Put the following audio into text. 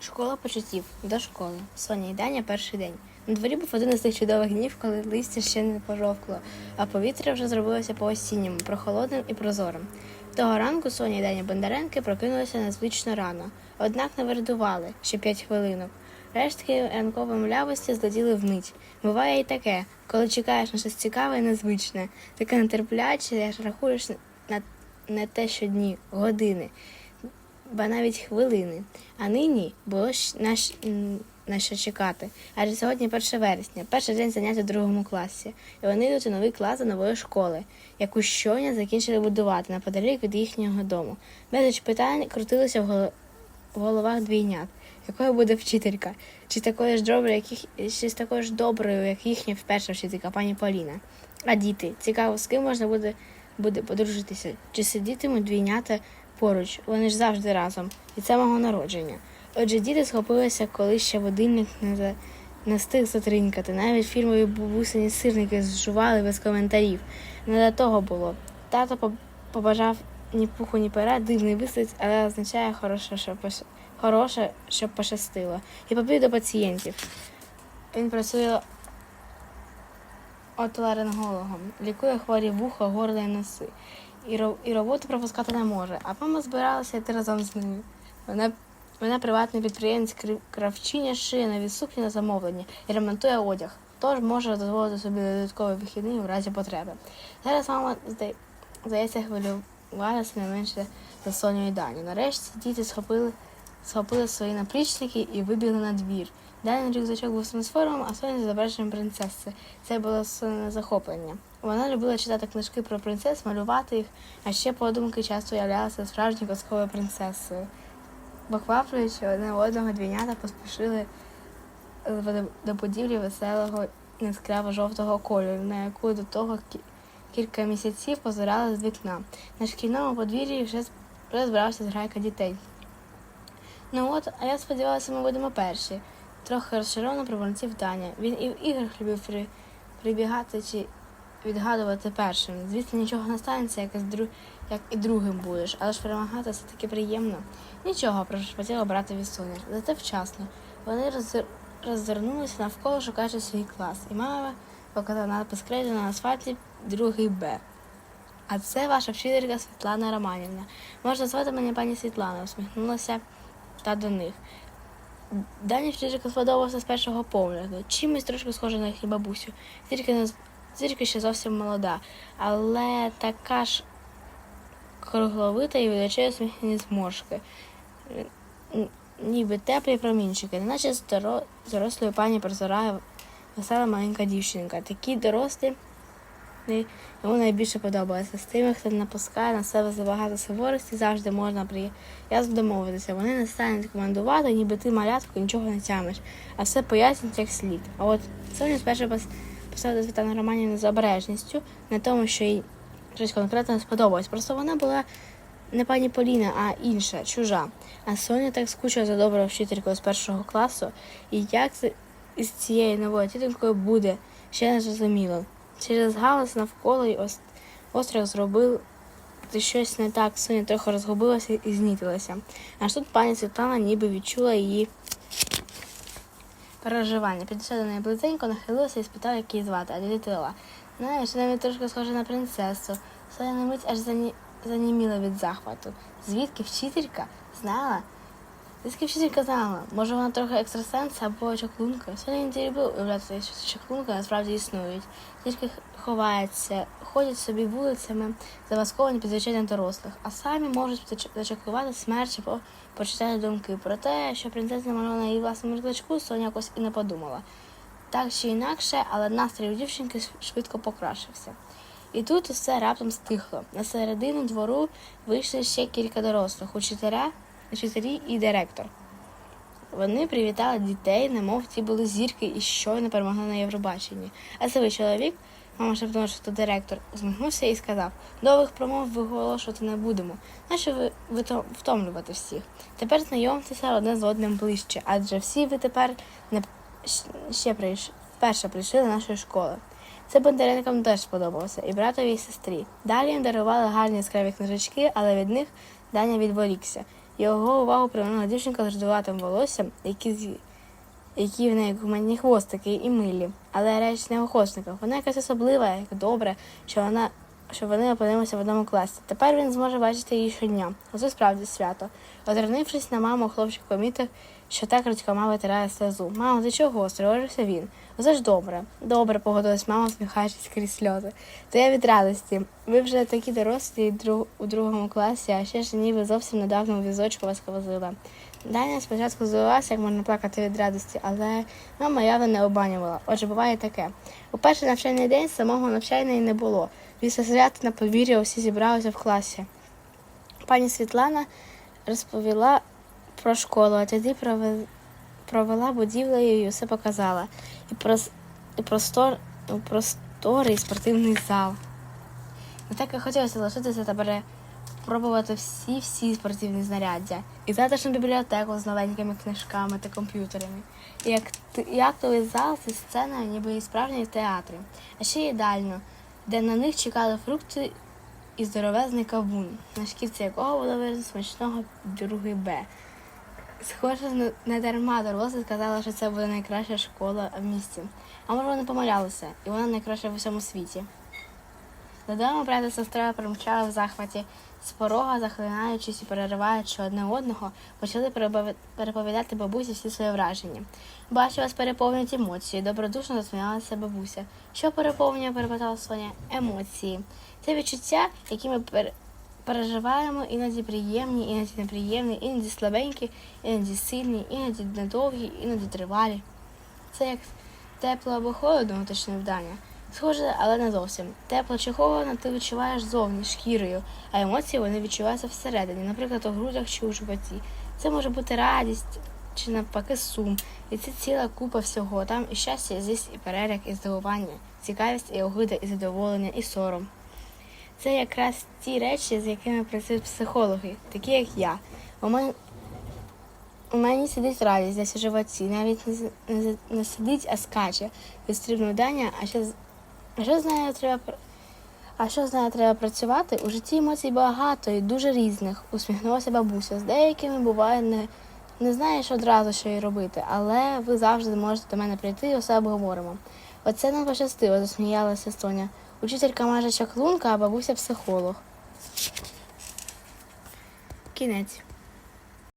Школа почуттів до школи. Соня і Даня перший день. На дворі був один із тих чудових днів, коли листя ще не пожовкло, а повітря вже зробилося по-осінньому, прохолодним і прозорим. Того ранку Соня і Даня Бондаренки прокинулися незвично рано, однак не вердували ще п'ять хвилинок. Рештки ранкової млявості злетіли вмить. Буває і таке, коли чекаєш на щось цікаве і незвичне, таке нетерпляче, аж рахуєш на не те, що дні, години ба навіть хвилини. А нині було щ- на, що чекати. Адже сьогодні 1 вересня, перший день занять у другому класі, і вони йдуть у новий клас до нової школи, яку щойно закінчили будувати неподалік від їхнього дому. Безліч питань крутилися в голо- в головах двійнят. Якою буде вчителька? Чи такою ж доброю, як їх, чи з такою ж доброю, як їхня перша вчителька, пані Поліна? А діти, цікаво, з ким можна буде, буде подружитися? Чи сидітимуть двійнята поруч? Вони ж завжди разом, і це мого народження. Отже, діти схопилися, коли ще будильник не, за... не встиг затринькати. Навіть фірмові бабусині сирники зжували без коментарів. Не до того було. Тато побажав ні пуху, ні пера, дивний вислід, але означає хороше, що пош... хороше, щоб пощастило. І побіг до пацієнтів. Він працює отоларингологом, лікує хворі вуха, горло і носи. І, ро- і роботу пропускати не може. А мама збиралася йти разом з ними. Вона, вона приватний підприємець, крив- кравчиня шиє нові сукні на замовлення і ремонтує одяг. Тож може дозволити собі додаткові вихідні у разі потреби. Зараз мама зда- здається хвилювалася не менше за Соню і Даню. Нарешті діти схопили, схопили свої наплічники і вибігли на двір. Данин рюкзачок був з трансформом, а Соня з принцеси. Це було Соне захоплення. Вона любила читати книжки про принцес, малювати їх, а ще подумки часто уявлялася справжньою казковою принцесою. Покваплюючи одне одного двійнята поспішили е, до будівлі веселого яскраво жовтого кольору, на яку до того кі- кілька місяців позирали з вікна. На шкільному подвір'ї вже, збирався зграйка дітей. Ну от, а я сподівалася, ми будемо перші. Трохи розчаровано пробурмотів Даня. Він і в іграх любив при, прибігати чи відгадувати першим. Звісно, нічого не станеться, як, як і другим будеш, але ж перемагати все таки приємно. Нічого, прошепотіла братові Соня. Зате вчасно. Вони роззир... роззирнулися навколо, шукаючи свій клас, і мама показала надпис кредо на асфальті другий Б. А це ваша вчителька Світлана Романівна. Можна звати мене пані Світлана, усміхнулася та до них. Дані вчителька сподобався з першого погляду. Чимось трошки схожа на їхню бабусю. Тільки, не тільки ще зовсім молода, але така ж кругловита і очей зморшки. Ніби теплі промінчики, неначе з доро... дорослої пані прозорає весела маленька дівчинка. Такі дорослі йому найбільше подобається. З тими, хто напускає на себе забагато суворості, завжди можна приязно домовитися. Вони не стануть командувати, ніби ти малятку нічого не тямиш, а все пояснять як слід. А от Соня спершу пос- поставила Світлану Романівну з обережністю, не тому, що їй щось конкретно сподобалось. Просто вона була не пані Поліна, а інша, чужа. А Соня так скучила за доброю вчителькою з першого класу, і як із цією новою тітонькою буде, ще не зрозуміло. Через галас навколо й ос- острах зробив щось не так, Соня трохи розгубилася і знітилася. Аж тут пані Світлана ніби відчула її переживання. Підійшла до неї близенько, нахилилася і спитала, як її звати, а відповіла. Знаєш, вона мені трошки схожа на принцесу. Соня на мить аж зані... заніміла від захвату. Звідки вчителька знала? Звідки вчителька знала? Може вона трохи екстрасенс або чаклунка? Соня не любив уявляти, що чаклунки насправді існують. Тільки ховаються, ходять собі вулицями, замасковані під звичайних дорослих, а самі можуть зач- зачаклувати смерть або почитати думки. Про те, що принцеса намальована її власному рюкзачку, Соня якось і не подумала. Так чи інакше, але настрій у дівчинки швидко покращився. І тут усе раптом стихло. На середину двору вийшли ще кілька дорослих учителя, учителі і директор. Вони привітали дітей, немов ті були зірки і щойно перемогли на Євробаченні. А це чоловік, мама шепнула, що то директор, змигнувся і сказав: нових промов виголошувати не будемо. Нащо ви, ви то- втомлювати всіх? Тепер знайомтеся одне з одним ближче, адже всі ви тепер не ще прийш... вперше прийшли до нашої школи. Це Бондаренкам теж сподобалося, і братові, і сестрі. Далі їм дарували гарні яскраві книжечки, але від них Даня відволікся. Його увагу привернула дівчинка з ждуватим волоссям, які, які в неї гуманні хвостики і милі, але реч не охочника. Вона якась особлива, як добре, що вона. Що вони опинилися в одному класі. Тепер він зможе бачити її щодня. Оце справді свято. Озирнившись на маму, хлопчик помітив, що та крадькома витирає слезу. Мамо, ти чого? стривожився він. Оце ж добре. Добре, погодилась мама, всміхаючись крізь сльози. То я від радості. Ви вже такі дорослі друг- у другому класі, а ще ж ніби зовсім недавно у візочку вас возила. Даня спочатку здивувався, як можна плакати від радості, але мама явно не обманювала. Отже, буває таке. У перший навчальний день самого навчання й не було. Після свята на подвір'я усі зібралися в класі. Пані Світлана розповіла про школу, а тоді провела будівлею і все показала. І, прос... і простор... і просторий спортивний зал. І так і хотілося лишитися та перепробувати всі-всі спортивні знаряддя. І затишну бібліотеку з новенькими книжками та комп'ютерами. І як, і актовий зал зі сценою, ніби і справжній театр. А ще їдальню, де на них чекали фрукти і здоровезний кавун, на шкірці якого було виразно смачного другий Б. Схоже, не- дарма дорослі сказали, що це буде найкраща школа в місті. А може вони помилялися, і вона найкраща в усьому світі. Додому брат і сестра примчали в захваті. З порога, захлинаючись і перериваючи одне одного, почали переповідати бабусі всі свої враження. Бачу, вас переповнюють емоції. Добродушно засміялася бабуся. Що переповнює, перепитала Соня? Емоції. Це відчуття, які ми переживаємо, іноді приємні, іноді неприємні, іноді слабенькі, іноді сильні, іноді недовгі, іноді тривалі. Це як тепло або холодно, уточнив Даня. Схоже, але не зовсім. Тепло чи холодно ти відчуваєш зовні шкірою, а емоції вони відчуваються всередині, наприклад, у грудях чи у животі. Це може бути радість чи навпаки сум. І це ціла купа всього. Там і щастя, і злість, і переляк, і здивування, цікавість, і огида, і задоволення, і сором. Це якраз ті речі, з якими працюють психологи, такі як я. У мене, у мені сидить радість десь у животі, навіть не, не, не сидить, а скаче. Відстрибнув Даня, а ще а що з нею треба а що з нею треба працювати? У житті емоцій багато і дуже різних, усміхнулася бабуся. З деякими буває не, не знаєш одразу, що їй робити, але ви завжди можете до мене прийти і усе обговоримо. Оце нам пощастило, засміялася Соня. Учителька майже чаклунка, а бабуся психолог. Кінець.